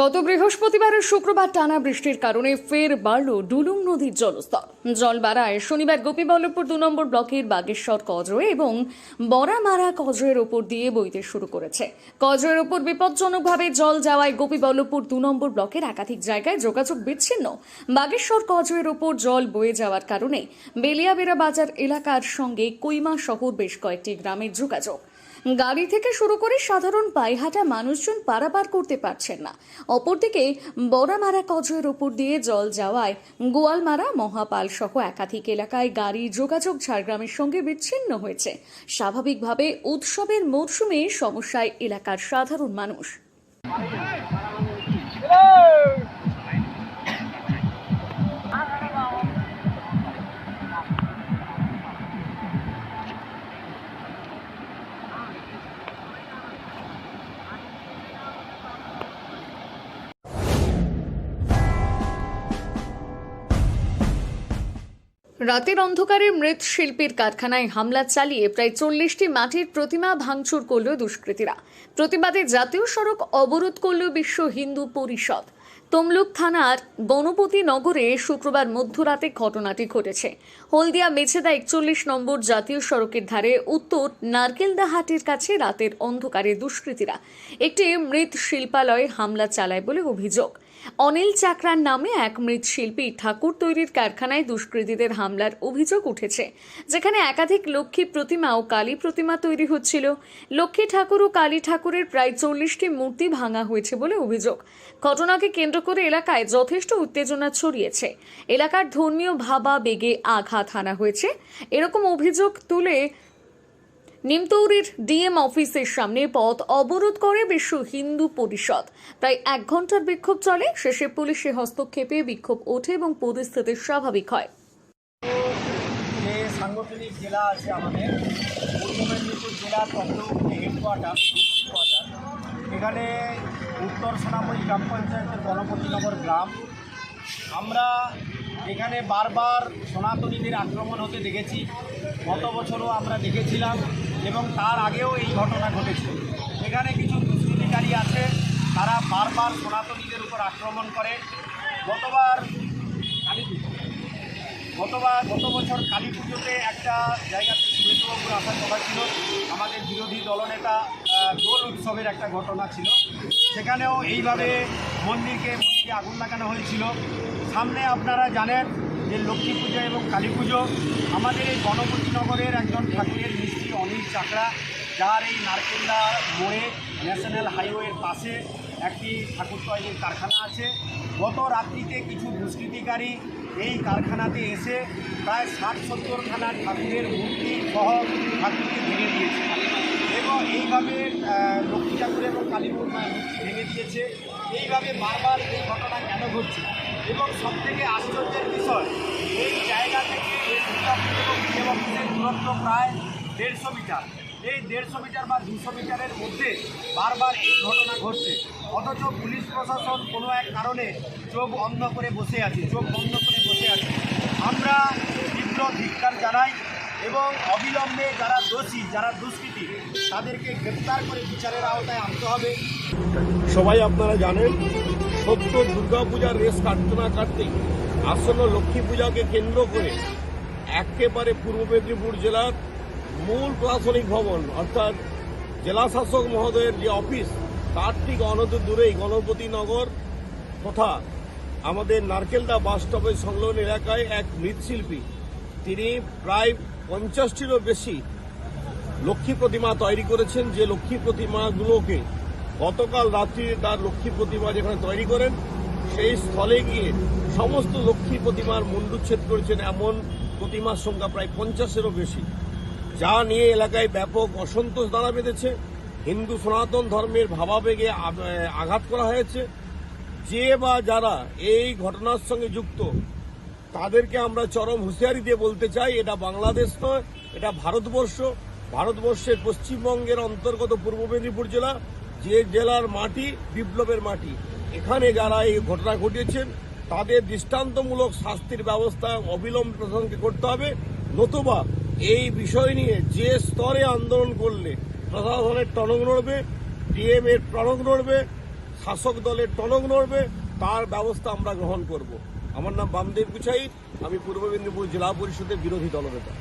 গত বৃহস্পতিবারের শুক্রবার টানা বৃষ্টির কারণে ফের বাড়ল ডুলুং নদীর জলস্তর। জল বাড়ায় শনিবার গোপীবল্লভপুর দু নম্বর ব্লকের বাগেশ্বর কজরে এবং বরামারা কজরের ওপর দিয়ে বইতে শুরু করেছে। কজরের ওপর বিপজ্জনকভাবে জল যাওয়ায় গোপীবল্লভপুর দু নম্বর ব্লকের একাধিক জায়গায় যোগাযোগ বিচ্ছিন্ন। বাগেশ্বর কজরের ওপর জল বয়ে যাওয়ার কারণে বেলিয়াবেড়া বাজার এলাকার সঙ্গে কৈমা শহর বেশ কয়েকটি গ্রামের যোগাযোগ। গাড়ি থেকে শুরু করে সাধারণ পায়হাটা মানুষজন পারাপার করতে পারছেন না। অপরদিকে বড়ামারা কজয়ের ওপর দিয়ে জল যাওয়ায় গোয়ালমারা মহাপাল সহ একাধিক এলাকায় গাড়ি যোগাযোগ ঝাড়গ্রামের সঙ্গে বিচ্ছিন্ন হয়েছে। স্বাভাবিকভাবে উৎসবের মরশুমে সমস্যায় এলাকার সাধারণ মানুষ। রাতের অন্ধকারে মৃৎশিল্পীর কারখানায় হামলা চালিয়ে প্রায় চল্লিশটি মাটির প্রতিমা ভাঙচুর করল দুষ্কৃতীরা। প্রতিবাদে জাতীয় সড়ক অবরোধ করল বিশ্ব হিন্দু পরিষদ। তমলুক থানার গণপতি নগরে শুক্রবার মধ্যরাতে ঘটনাটি ঘটেছে। হলদিয়া মেছেদা একচল্লিশ নম্বর জাতীয় সড়কের ধারে উত্তর নারকেলদাহাটির কাছে রাতের অন্ধকারে দুষ্কৃতীরা। একটি মৃৎ শিল্পালয়ে হামলা চালায় বলে অভিযোগ। অনিল চাকরার নামে এক মৃৎশিল্পী ঠাকুর তৈরির কারখানায় দুষ্কৃতীদের হামলার অভিযোগ উঠেছে, যেখানে একাধিক লক্ষ্মী প্রতিমা ও কালী প্রতিমা তৈরি হচ্ছিল। লক্ষ্মী ঠাকুর ও কালী ঠাকুরের প্রায় চল্লিশটি মূর্তি ভাঙা হয়েছে বলে অভিযোগ। ঘটনাকে কেন্দ্র করে এলাকায় যথেষ্ট উত্তেজনা ছড়িয়েছে। এলাকার ধর্মীয় ভাবা বেগে আঘাত হানা হয়েছে। এরকম অভিযোগ তুলে নিমতৌরির ডিএম অফিসের সামনে পথ অবরোধ করে বিশ্ব হিন্দু পরিষদ। প্রায় এক ঘণ্টার বিক্ষোভ চলে, শেষে পুলিশের হস্তক্ষেপে বিক্ষোভ ওঠে এবং পরিস্থিতি স্বাভাবিক হয়। সাংগঠনিক জেলা আছে আমাদের। পূর্ব মেদিনীপুর জেলার হেডকোয়ার্টার হেডকোয়ার্টার এখানে উত্তর সোনাময়ী গ্রাম পঞ্চায়েতের গণপতিনগর গ্রাম। আমরা এখানে বারবার সনাতনীদের আক্রমণ হতে দেখেছি। গত বছরও আমরা দেখেছিলাম এবং তার আগেও এই ঘটনা ঘটেছে। এখানে কিছু দুষ্কৃতিকারী আছে, তারা বারবার সনাতনীদের উপর আক্রমণ করে। গতবার কালী গতবার, গত বছর কালী পুজোতে একটা জায়গাতে সুরেন্দ্রবাবুর আসার কথা ছিল। আমাদের বিরোধী দলনেতা দোল উৎসবের একটা ঘটনা ছিল। সেখানেও এইভাবে মন্দিরকে মন্দিরে আগুন লাগানো হয়েছিল। সামনে আপনারা জানেন যে লক্ষ্মী পুজো এবং কালী পুজো। আমাদের এই গণপতি নগরের একজন ঠাকুরের মিস্ত্রি অনিল চাকরা, যার এই নারকেল্লা মোড়ে ন্যাশনাল হাইওয়ের পাশে একটি ঠাকুর তৈরির কারখানা আছে। গত রাত্রিতে কিছু দুষ্কৃতিকারী এই কারখানাতে এসে প্রায় ষাট সত্তর খানা ঠাকুরের মূর্তি সহ ঠাকুরকে ভেঙে দিয়েছে। এবং এইভাবে লক্ষ্মী ঠাকুর এবং কালী মূর্তি ভেঙে দিয়েছে। এইভাবে বারবার এই ঘটনা কেন ঘটছে? এবং সবথেকে আশ্চর্যের বিষয়, এই জায়গা থেকে এই দুর্গাপুর এবং অফিসের দূরত্ব প্রায় দেড়শো মিটার। এই দেড়শো মিটার বা দুশো মিটারের মধ্যে বারবার এই ঘটনা ঘটছে। অথচ পুলিশ প্রশাসন কোনো এক কারণে চোখ অন্ধ করে বসে আছে, চোখ বন্ধ করে বসে আছে। আমরা তীব্র ধিক্কার জানাই এবং অবিলম্বে যারা দোষী, যারা দুষ্কৃতী, তাদেরকে গ্রেপ্তার করে বিচারের আওতায় আনতে হবে। সবাই আপনারা জানেন, সত্য দুর্গাপূজার রেস কাটতে না কাটতেই আসন্ন লক্ষ্মী পূজাকে কেন্দ্র করে একেবারে পূর্ব মেদিনীপুর জেলার মূল প্রশাসনিক ভবন, অর্থাৎ জেলা শাসক মহোদয়ের যে অফিস, তার ঠিক অনতি দূরেই গণপতিনগর তথা আমাদের নারকেলদা বাস স্টপের সংলগ্ন এলাকায় এক মৃৎশিল্পী। তিনি প্রায় পঞ্চাশটিরও বেশি লক্ষ্মী প্রতিমা তৈরি করেছেন যে লক্ষ্মী প্রতিমাগুলোকে গতকাল রাত্রি তার লক্ষ্মী প্রতিমা যেখানে তৈরি করেন, সেই স্থলে গিয়ে সমস্ত লক্ষ্মী প্রতিমার মুন্ডুচ্ছেদ করেছেন এমন প্রতিমার সংখ্যা প্রায় পঞ্চাশেরও বেশি। যা নিয়ে এলাকায় ব্যাপক অসন্তোষ দাঁড়া বেঁধেছে। হিন্দু সনাতন ধর্মের ভাবাবেগে আঘাত করা হয়েছে। যে বা যারা এই ঘটনার সঙ্গে যুক্ত তাদেরকে আমরা চরম হুঁশিয়ারি দিয়ে বলতে চাই, এটা বাংলাদেশ নয়, এটা ভারতবর্ষ। ভারতবর্ষের পশ্চিমবঙ্গের অন্তর্গত পূর্ব মেদিনীপুর জেলা, যে জেলার মাটি বিপ্লবের মাটি। এখানে যারা এই ঘটনা ঘটিয়েছেন, তাদের দৃষ্টান্তমূলক শাস্তির ব্যবস্থা অবিলম্বে প্রশাসনকে করতে হবে। নতুবা এই বিষয় নিয়ে যে স্তরে আন্দোলন করলে প্রশাসনের টনক নড়বে ডিএম এর টনক নড়বে, শাসক দলের টনক নড়বে, তার ব্যবস্থা আমরা গ্রহণ করব। আমার নাম বামদেব গুছাই আমি পূর্ব মেদিনীপুর জেলা পরিষদের বিরোধী দলনেতা।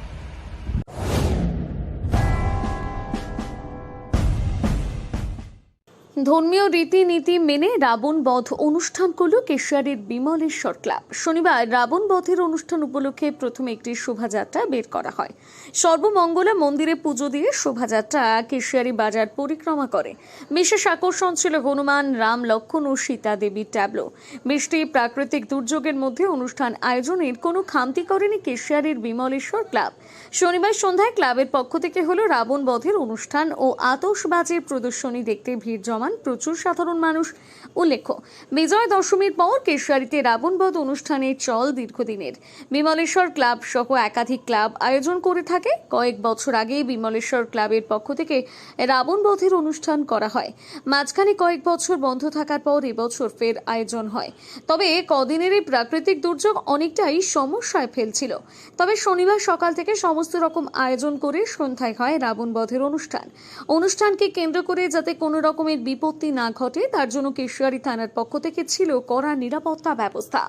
ধর্মীয় রীতিনীতি মেনে রাবণ বধ অনুষ্ঠান করল কেশিয়ারের বিমলেশ্বর ক্লাব। শনিবার রাবণ বধের অনুষ্ঠান উপলক্ষে প্রথমে একটি শোভাযাত্রা বের করা হয়। সর্বমঙ্গলা মন্দিরে পুজো দিয়ে শোভাযাত্রা কেশিয়ারি বাজার পরিক্রমা করে। বিশেষ আকর্ষণ ছিল হনুমান, রাম লক্ষণ ও সীতা দেবীর ট্যাবলো। বৃষ্টি প্রাকৃতিক দুর্যোগের মধ্যে অনুষ্ঠান আয়োজনের কোনো খামতি করেনি কেশিয়ারির বিমলেশ্বর ক্লাব। শনিবার সন্ধ্যায় ক্লাবের পক্ষ থেকে হলো রাবণ বধের অনুষ্ঠান ও আতশবাজির প্রদর্শনী দেখতে ভিড় জমান প্রচুর সাধারণ মানুষ। উল্লেখ্য, বিজয় দশমীর পর কেশিয়ারিতে রাবণবধ অনুষ্ঠানের চল দীর্ঘদিনের। বিমলেশ্বর ক্লাব সহ একাধিক ক্লাব আয়োজন করে থাকে। কয়েক বছর আগে বিমলেশ্বর ক্লাবের পক্ষ থেকে রাবণবধের অনুষ্ঠান করা হয়। মাঝখানে কয়েক বছর বন্ধ থাকার পর এবছর ফের আয়োজন হয়। তবে কদিনের এই প্রাকৃতিক দুর্যোগ অনেকটাই সমস্যায় ফেলছিল। তবে শনিবার সকাল থেকে সমস্ত রকম আয়োজন করে সন্ধ্যায় হয় রাবণ বধের অনুষ্ঠান। অনুষ্ঠানকে কেন্দ্র করে যাতে কোনো রকমের বিপত্তি না ঘটে তার জন্য কেশিয়ারি থানার পক্ষ থেকে ছিল কড়া নিরাপত্তা ব্যবস্থা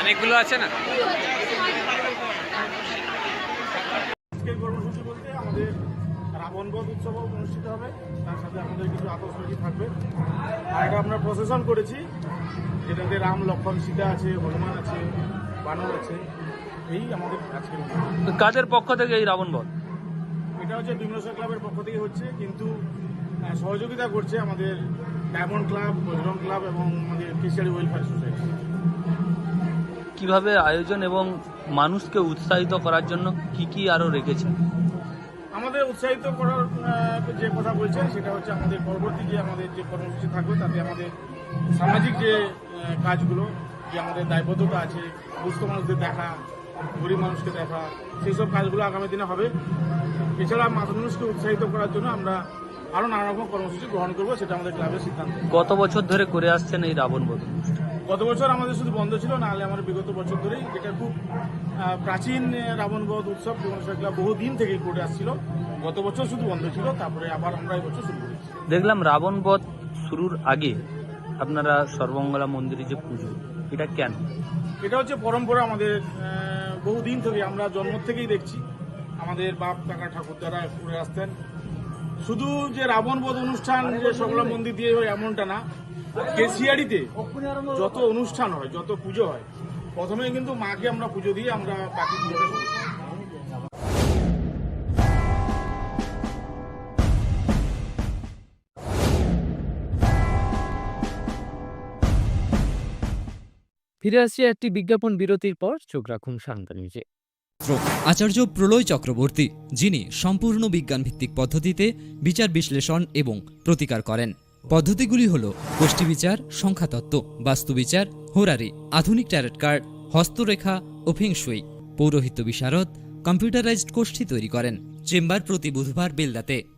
অনেকগুলো আছে না আজকের কর্মসূচি বলতে আমাদের রাবণবধ উৎসব অনুষ্ঠিত হবে তার সাথে আমাদের কিছু আতসবাজি থাকবে আর এটা আমরা প্রসেশন করেছি যেটাতে রাম লক্ষণ সীতা আছে হনুমান আছে বানর আছে এই আমাদের আজকের কাদের পক্ষ থেকে এই রাবণ বধ? এটা হচ্ছে বিমলেশ্বর ক্লাবের পক্ষ থেকে হচ্ছে কিন্তু সহযোগিতা করছে আমাদের ডায়মন্ড ক্লাব বজরং ক্লাব এবং আমাদের কিশারি ওয়েলফেয়ার সোসাইটি। কীভাবে আয়োজন এবং মানুষকে উৎসাহিত করার জন্য কি কি আরও রেখেছেন? আমাদের উৎসাহিত করার যে কথা বলছেন সেটা হচ্ছে আমাদের পরবর্তী যে আমাদের যে কর্মসূচি থাকবে তাতে আমাদের সামাজিক যে কাজগুলো যে আমাদের দায়বদ্ধতা আছে দুস্থ মানুষদের দেখা গরিব মানুষকে দেখা সেই সব কাজগুলো আগামী দিনে হবে। এছাড়া মানুষকে উৎসাহিত করার জন্য আমরা আরও নানা রকম কর্মসূচি গ্রহণ করব সেটা আমাদের ক্লাবের সিদ্ধান্ত। কত বছর ধরে করে আসছেন এই রাবণ বধ? গত বছর আমাদের শুধু বন্ধ ছিল নাহলে আমার বিগত বছর ধরেই এটা খুব প্রাচীন রাবণবধ উৎসব ক্লাব বহুদিন থেকেই করে আসছিল। গত বছর শুধু বন্ধ ছিল তারপরে আবার আমরা এই বছর শুরু করেছি। দেখলাম রাবণ বধ শুরুর আগে আপনারা সর্বমঙ্গলা মন্দিরে যে পুজো, এটা কেন? এটা হচ্ছে পরম্পরা আমাদের বহুদিন থেকে আমরা জন্ম থেকেই দেখছি। আমাদের বাপ, কাকা, ঠাকুর দ্বারা করে আসতেন, শুধু যে রাবণ বধ অনুষ্ঠান, যে সকলা মন্দির দিয়ে হয় এমনটা না। কেসিয়ারিতে যত অনুষ্ঠান হয়, যত পুজো হয়, প্রথমে কিন্তু মাকে আমরা পুজো দিয়ে আমরা বাকি পুজোটা ফিরে আসছি একটি বিজ্ঞাপন বিরতির পর। চোখ রাখুন শান্ত নিউজে আচার্য প্রলয় চক্রবর্তী, যিনি সম্পূর্ণ বিজ্ঞানভিত্তিক পদ্ধতিতে বিচার বিশ্লেষণ এবং প্রতিকার করেন। পদ্ধতিগুলি হল গোষ্ঠী বিচার, সংখ্যাতত্ত্ব বাস্তুবিচার হোরারি, আধুনিক ট্যারেট কার্ড, হস্তরেখা ও ফেংশুই পৌরোহিত্য বিশারদ, কম্পিউটারাইজড গোষ্ঠী তৈরি করেন। চেম্বার প্রতি বুধবার বেলদাতে।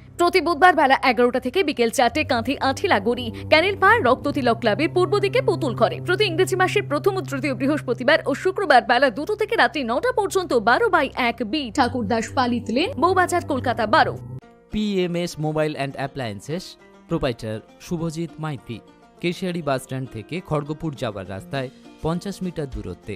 প্রতি বুধবার বেলা এগারোটা থেকে বিকেল চারটে কাঁথি আঠিলা গড়ি ক্যানেল পার রক্ত তিলক ক্লাবের পূর্ব দিকে পুতুল ঘরে। প্রতি ইংরেজি মাসের প্রথম ও তৃতীয় বৃহস্পতিবার ও শুক্রবার বেলা দুটো থেকে রাত্রি নটা পর্যন্ত বারো বাই এক বি ঠাকুরদাস পালিত লেন বৌবাজার কলকাতা বারো। PMS mobile and appliances proprietor Subhajit Maity Keshiary bus stand থেকে খড়গপুর যাওয়ার রাস্তায় পঞ্চাশ মিটার দূরত্বে।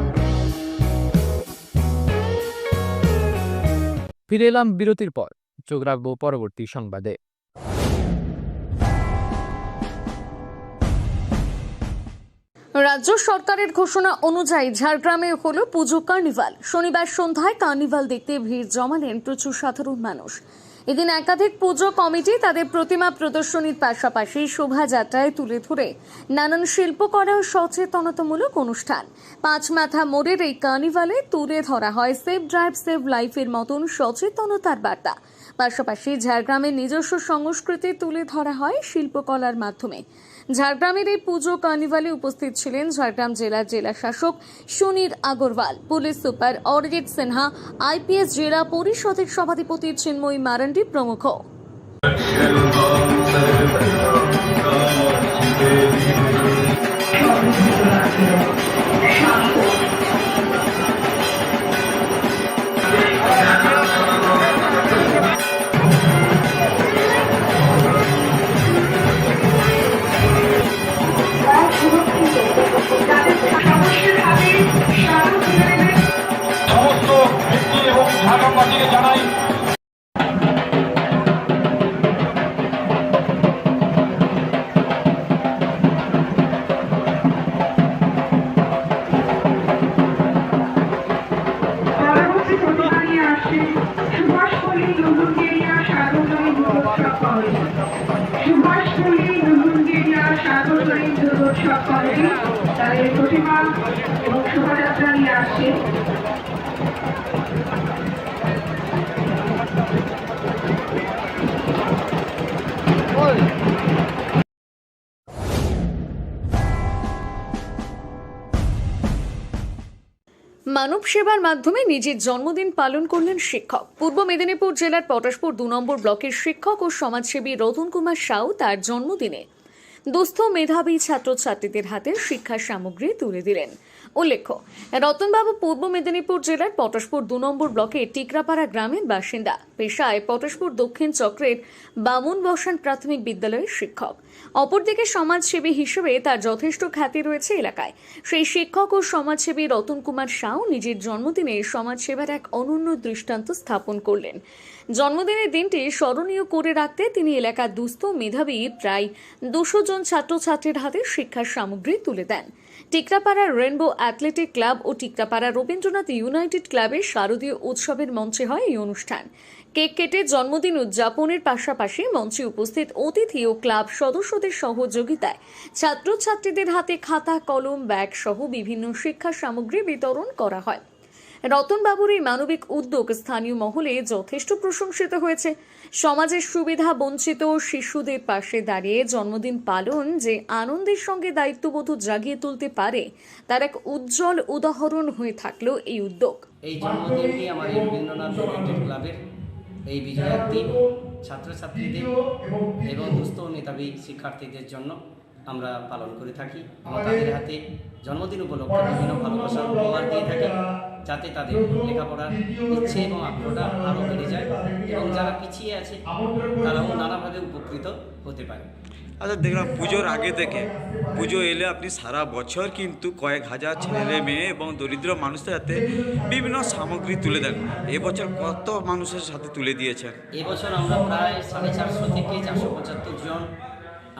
ফিরে এলাম বিরতির পর। চোখ রাখব পরবর্তী সংবাদে। রাজ্য সরকারের ঘোষণা অনুযায়ী ঝাড়গ্রামে হলো পুজো কার্নিভাল। শনিবার সন্ধ্যায় কার্নিভাল দেখতে ভিড় জমালেন প্রচুর সাধারণ মানুষ। এদিন একাধিক পুজো কমিটি তাদের প্রতিমা প্রদর্শনীর পাশাপাশি শোভাযাত্রায় তুলে ধরে। নানান শিল্পকলা ও সচেতনতামূলক অনুষ্ঠান। পাঁচ মাথা মোড়ের এই কার্নিভালে তুলে ধরা হয় সেভ ড্রাইভ সেভ লাইফের মতন সচেতনতার বার্তা। পাশাপাশি ঝাড়গ্রামের নিজস্ব সংস্কৃতি তুলে ধরা হয় শিল্পকলার মাধ্যমে। ঝাড়গ্রামের এই পুজো কার্নিভালে উপস্থিত ছিলেন ঝাড়গ্রাম জেলার জেলা শাসক Sunil Agarwal, police super Arijit Sinha, IPS জেলা পরিষদের সভাধিপতি চিন্ময়ী মারান্ডি প্রমুখ। সমস্ত কমিটি তাদের প্রতিমা এবং শোভাযাত্রা নিয়ে মানব সেবার মাধ্যমে নিজের জন্মদিন পালন করলেন শিক্ষক। পূর্ব মেদিনীপুর জেলার পটাশপুর দু নম্বর ব্লকের শিক্ষক ও সমাজসেবী রতন কুমার সাউ তার জন্মদিনে। দুস্থ মেধাবী ছাত্রছাত্রীদের হাতে শিক্ষা সামগ্রী তুলে দিলেন। উল্লেখ্য, রতনবাবু পূর্ব মেদিনীপুর জেলার পটাশপুর দু নম্বর ব্লকের টিকরাপাড়া গ্রামের বাসিন্দা। পেশায় পটাশপুর দক্ষিণ চক্রের বামুন বসান প্রাথমিক বিদ্যালয়ের শিক্ষক। অপরদিকে সমাজসেবী হিসেবে তার যথেষ্ট খ্যাতি রয়েছে এলাকায়। সেই শিক্ষক ও সমাজসেবী রতন কুমার সাউ নিজের জন্মদিনে সমাজসেবার এক অনন্য দৃষ্টান্ত স্থাপন করলেন। জন্মদিনের দিনটি স্মরণীয় করে রাখতে তিনি এলাকার দুস্থ মেধাবী প্রায় দুশো জন ছাত্রছাত্রীর হাতে শিক্ষার সামগ্রী তুলে দেন। টিকরাপাড়া রেনবো অ্যাথলেটিক ক্লাব ও টিকরাপাড়া রবীন্দ্রনাথ ইউনাইটেড ক্লাবের শারদীয় উৎসবের মঞ্চে হয় এই অনুষ্ঠান। কেক কেটে জন্মদিন উদযাপনের পাশাপাশি মঞ্চে উপস্থিত অতিথি ও ক্লাব সদস্যদের সহযোগিতায় ছাত্রছাত্রীদের হাতে খাতা, কলম, ব্যাগ সহ বিভিন্ন শিক্ষা সামগ্রী বিতরণ করা হয়। রতনবাবুর এই মানবিক উদ্যোগ স্থানীয় মহলে যথেষ্ট প্রশংসিত হয়েছে। সমাজের সুবিধা বঞ্চিত শিশুদের পাশে দাঁড়িয়ে জন্মদিন পালন যে আনন্দের সঙ্গে দায়িত্ববোধ জাগিয়ে তুলতে পারে, তার এক উজ্জ্বল উদাহরণ হয়ে থাকল এই উদ্যোগ। এই জন্মদিনটি এই রবীন্দ্রনাথ ক্লাবের এই বিজয়ের দিন ছাত্রছাত্রীদের এবং দুস্থ মেধাবী শিক্ষার্থীদের জন্য আমরা পালন করে থাকি। তাদের হাতে জন্মদিন উপলক্ষে বিভিন্ন ভালোবাসার উপহার দিয়ে থাকি যাতে তাদের লেখাপড়ার ইচ্ছে এবং আগ্রহটা আরও বেড়ে যায় এবং যারা পিছিয়ে আছে তারাও নানাভাবে উপকৃত হতে পারে। আচ্ছা দেখলাম পুজোর আগে থেকে পুজো এলে আপনি সারা বছর কিন্তু কয়েক হাজার ছেলে মেয়ে এবং দরিদ্র মানুষদের হাতে বিভিন্ন সামগ্রী তুলে দেন। এবছর কত মানুষের সাথে তুলে দিয়েছেন? এবছর আমরা প্রায় সাড়ে চারশো থেকে চারশো পঁচাত্তর জন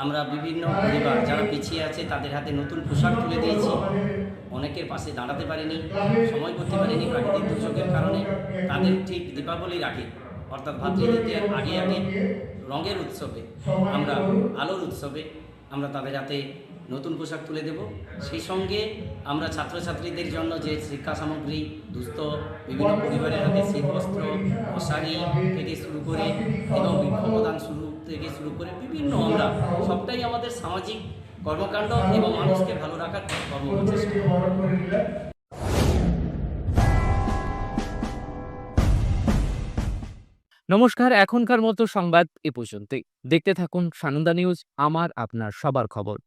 আমরা বিভিন্ন পরিবার যারা পিছিয়ে আছে, তাদের হাতে নতুন পোশাক তুলে দিয়েছি। অনেকের পাশে দাঁড়াতে পারিনি, সময় করতে পারিনি প্রাকৃতিক দুর্যোগের কারণে। তাদের ঠিক দীপাবলির আগে অর্থাৎ ভাতৃদ্বিতীয়ার আগে আগে রঙের উৎসবে। আমরা আলোর উৎসবে আমরা তাদের হাতে নতুন পোশাক তুলে দেব। সেই সঙ্গে আমরা ছাত্রছাত্রীদের জন্য যে শিক্ষা সামগ্রী, দুস্থ বিভিন্ন পরিবারের হাতে শীতবস্ত্র, মশারি থেকে শুরু করে এবং বৃক্ষপ্রদান শুরু থেকে শুরু করে বিভিন্ন আমরা সবটাই আমাদের সামাজিক কর্মকাণ্ড এবং মানুষকে ভালো রাখার কর্ম প্রচেষ্টা নমস্কার, এখনকার মতো সংবাদ এ পর্যন্তই। দেখতে থাকুন সানন্দা নিউজ, আমার আপনার সবার খবর।